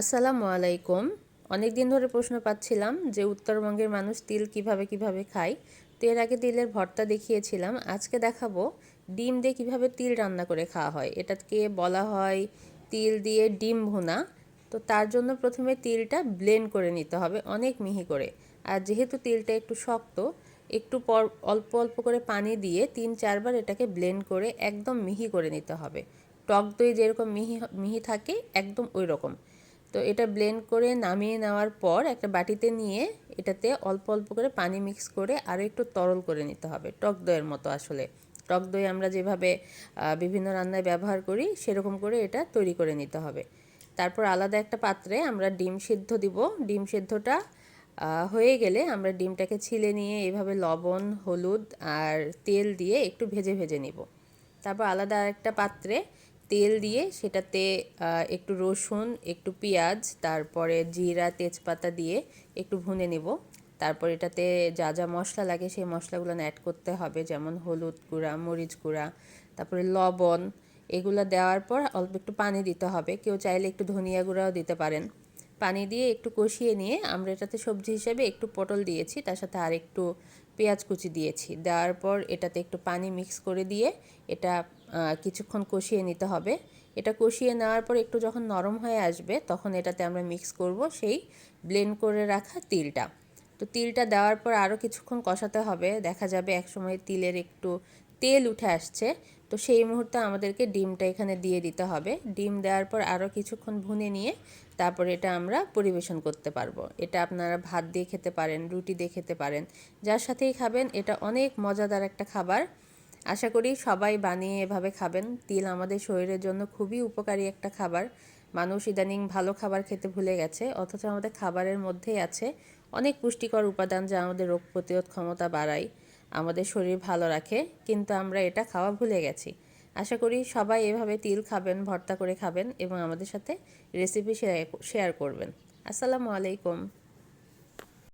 আসসালামু আলাইকুম। অনেক দিন ধরে প্রশ্ন পাচ্ছিলাম যে উত্তরবঙ্গের মানুষ তিল কীভাবে কীভাবে খায়। তো এর আগে তিলের ভর্তা দেখিয়েছিলাম। আজকে দেখাবো ডিম দিয়ে কীভাবে তিল রান্না করে খাওয়া হয়। এটাকে বলা হয় তিল দিয়ে ডিম ভুনা। তো তার জন্য প্রথমে তিলটা ব্লেন্ড করে নিতে হবে অনেক মিহি করে। আর যেহেতু তিলটা একটু শক্ত, একটু পর অল্প অল্প করে পানি দিয়ে তিন চারবার এটাকে ব্লেন্ড করে একদম মিহি করে নিতে হবে। টক দই যেরকম মিহি মিহি থাকে, একদম ওই রকম তো এটা ব্লেন্ড করে নামিয়ে নেওয়ার পর একটা বাটিতে নিয়ে এটাতে অল্প অল্প করে পানি মিক্স করে আরও একটু তরল করে নিতে হবে, টক দইয়ের মতো আসলে। টক দই আমরা যেভাবে বিভিন্ন রান্নায় ব্যবহার করি সেরকম করে এটা তৈরি করে নিতে হবে। তারপর আলাদা একটা পাত্রে আমরা ডিম সিদ্ধ দিব। ডিম সিদ্ধটা হয়ে গেলে আমরা ডিমটাকে ছিলে নিয়ে এভাবে লবণ, হলুদ আর তেল দিয়ে একটু ভেজে ভেজে নিব। তারপর আলাদা আরেকটা পাত্রে তেল দিয়ে সেটাতে একটু রসুন, একটু পেঁয়াজ, তারপরে জিরা, তেজপাতা দিয়ে একটু ভুনে নেব। তারপর এটাতে যা যা মশলা লাগে সেই মশলাগুলো অ্যাড করতে হবে। যেমন হলুদ গুঁড়া, মরিচ গুঁড়া, তারপরে লবণ, এগুলো দেওয়ার পর অল্প একটু পানি দিতে হবে। কেউ চাইলে একটু ধনিয়া গুঁড়াও দিতে পারেন। পানি দিয়ে একটু কষিয়ে নিয়ে আমরা এটাতে সবজি হিসেবে একটু পটল দিয়েছি, তার সাথে আর একটু পেঁয়াজ কুচি দিয়েছি। দেওয়ার পর এটাতে একটু পানি মিক্স করে দিয়ে এটা কিছুক্ষণ কষিয়ে নিতে হবে। এটা কষিয়ে নেওয়ার পর একটু যখন নরম হয়ে আসবে, তখন এটাতে আমরা মিক্স করব সেই ব্লেন্ড করে রাখা তিলটা। তো তিলটা দেওয়ার পর আরও কিছুক্ষণ কষাতে হবে। দেখা যাবে একসময় তিলের একটু তেল উঠে আসছে। তো সেই মুহূর্তে আমাদেরকে ডিমটা এখানে দিয়ে দিতে হবে। ডিম দেওয়ার পর আরও কিছুক্ষণ ভুনে নিয়ে তারপর এটা আমরা পরিবেশন করতে পারব। এটা আপনারা ভাত দিয়ে খেতে পারেন, রুটি দিয়ে খেতে পারেন, যার সাথেই খাবেন। এটা অনেক মজাদার একটা খাবার। আশা করি সবাই বানিয়ে এভাবে খাবেন। তিল আমাদের শরীরের জন্য খুবই উপকারী একটা খাবার। মানুষ ইদানিং ভালো খাবার খেতে ভুলে গেছে, অথচ আমাদের খাবারের মধ্যেই আছে অনেক পুষ্টিকর উপাদান যা আমাদের রোগ প্রতিরোধ ক্ষমতা বাড়ায়। আমাদের শরীর ভালো রাখে, কিন্তু আমরা এটা খাওয়া ভুলে গেছি। আশা করি সবাই এভাবে তিল খাবেন, ভর্তা করে খাবেন এবং আমাদের সাথে রেসিপি শেয়ার করবেন। আসসালামু আলাইকুম।